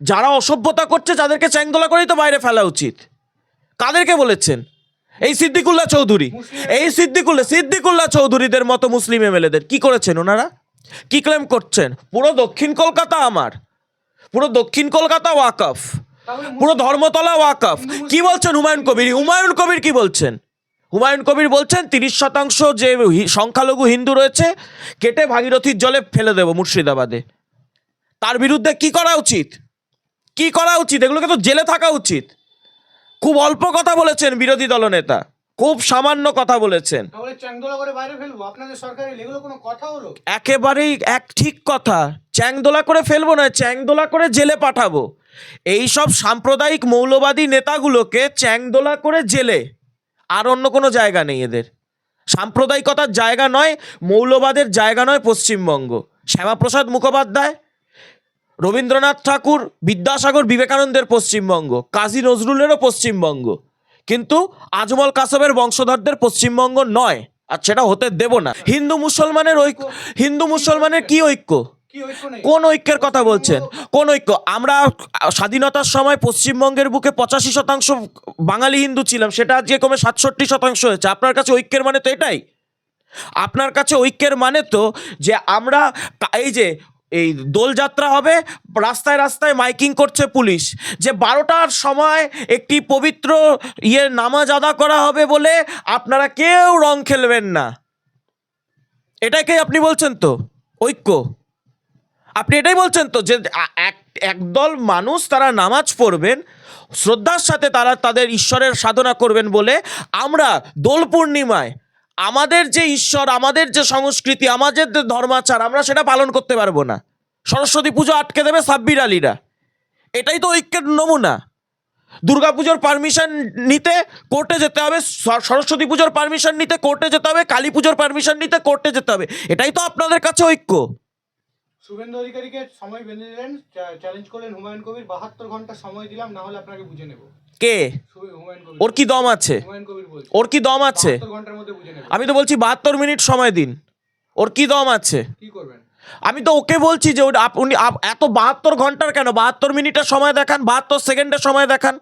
যারা অসভ্যতা করছে যাদেরকে চ্যাংদোলা করেই তো বাইরে ফেলা উচিত। কাদেরকে বলেছেন? এই সিদ্দিকুল্লাহ চৌধুরী। এই সিদ্দিকুল্লাহ সিদ্দিকুল্লাহ চৌধুরীদের মতো মুসলিম এমএলএদের কি করেছেন ওনারা? কি ক্লেম করছেন? পুরো দক্ষিণ কলকাতা আমার। পুরো দক্ষিণ কলকাতা ওয়াকফ। পুরো ধর্মতলা ওয়াকফ। কি বলছেন হুমায়ুন কবির? হুমায়ুন কবির কি বলছেন? হুমায়ুন কবির বলছেন তিরিশ শতাংশ যে সংখ্যালঘু হিন্দু রয়েছে কেটে ভাগীরথীর জলে ফেলে দেবো মুর্শিদাবাদে। তার বিরুদ্ধে কি করা উচিত? কি করা উচিত? এগুলোকে তো জেলে থাকা উচিত। খুব অল্প কথা বলেছেন বিরোধী দলনেতা খুব সামান্য কথা বলেছেন। একেবারেই এক ঠিক কথা। চ্যাংদোলা করে ফেলব না চ্যাংদোলা করে জেলে পাঠাবো। এই সব সাম্প্রদায়িক মৌলবাদী নেতাগুলোকে চ্যাংদোলা করে জেলে। আর অন্য কোনো জায়গা নেই এদের। সাম্প্রদায়িকতার জায়গা নয় মৌলবাদের জায়গা নয় পশ্চিমবঙ্গ। শ্যামাপ্রসাদ মুখোপাধ্যায় রবীন্দ্রনাথ ঠাকুর বিদ্যাসাগর বিবেকানন্দের পশ্চিমবঙ্গ কাজী নজরুলেরও পশ্চিমবঙ্গ। কিন্তু আজমল কাসবের বংশধরদের পশ্চিমবঙ্গ নয় আর সেটা হতে দেব না। হিন্দু মুসলমানের ঐক্য হিন্দু মুসলমানের কি ঐক্য? কোন ঐক্যের কথা বলছেন? কোন ঐক্য? আমরা স্বাধীনতার সময় পশ্চিমবঙ্গের বুকে পঁচাশি শতাংশ বাঙালি হিন্দু ছিলাম সেটা আজকে কমে সাতষট্টি শতাংশ হয়েছে। আপনার কাছে ঐক্যের মানে তো এটাই। আপনার কাছে ঐক্যের মানে তো যে আমরা এই যে এই দোলযাত্রা হবে, রাস্তায় রাস্তায় মাইকিং করছে পুলিশ। যে বারোটার সময় একটি পবিত্র ইয়ে নামাজ আদা করা হবে বলে আপনারা কেউ রং খেলবেন না। এটাকে আপনি বলছেন তো? ঐক্য। আপনি এটাই বলছেন তো যে এক, একদল মানুষ তারা নামাজ পড়বেন, শ্রদ্ধার সাথে তারা তাদের ঈশ্বরের সাধনা করবেন বলে আমরা দোল পূর্ণিমায় আমাদের যে ঈশ্বর, আমাদের যে সংস্কৃতি, আমাদের যে ধর্মাচার, আমরা সেটা পালন করতে পারব না। সরস্বতী পুজো আটকে দেবে সাব্বির আলীরা। এটাই তো ঐক্যের নমুনা। দুর্গাপুজোর পারমিশন নিতে কোর্টে যেতে হবে সরস্বতী পুজোর পারমিশন নিতে কোর্টে যেতে হবে, কালী পুজোর পারমিশন নিতে কোর্টে যেতে হবে। এটাই তো আপনাদের কাছে ঐক্য। শুভেন্দু অধিকারীকে সময় বেঁধে দিলেন চ্যালেঞ্জ করলেন হুমায়ুন কবির। বাহাত্তর ঘণ্টা সময় দিলাম না হলে আপনাকে বুঝে নেব। কে? ওর কি দম আছে? ওর কি দম আছে? আমি তো বলছি বাহাত্তর মিনিট সময় দিন। ওর কি দম আছে? কি করবেন? আমি তো ওকে বলছি যে উনি এত বাহাত্তর ঘণ্টার কেন? বাহাত্তর মিনিটের সময় দেখান বাহাত্তর সেকেন্ডের সময় দেখান।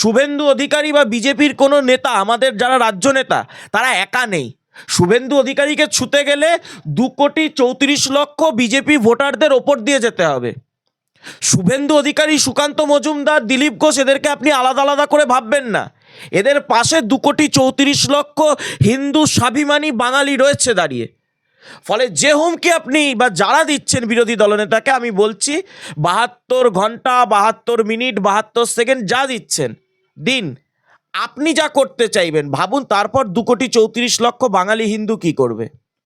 শুভেন্দু অধিকারী বা বিজেপির কোনো নেতা আমাদের যারা রাজ্য নেতা তারা একা নেই। শুভেন্দু অধিকারীকে ছুতে গেলে দু কোটি চৌত্রিশ লক্ষ বিজেপি ভোটারদের ওপর দিয়ে যেতে হবে। শুভেন্দু অধিকারী, সুকান্ত মজুমদার, দিলীপ ঘোষ এদেরকে আপনি আলাদা আলাদা করে ভাববেন না। এদের পাশে দু কোটি চৌত্রিশ লক্ষ হিন্দু স্বাভিমানী বাঙালি রয়েছে দাঁড়িয়ে। ফলে যে হুমকি আপনি বা যারা দিচ্ছেন বিরোধী দলনেতাকে, আমি বলছি বাহাত্তর ঘণ্টা, বাহাত্তর মিনিট, বাহাত্তর সেকেন্ড যা দিচ্ছেন, দিন। আপনি যা করতে চাইবেন ভাবুন তারপর দু কোটি চৌত্রিশ লক্ষ বাঙালি হিন্দু কি করবে?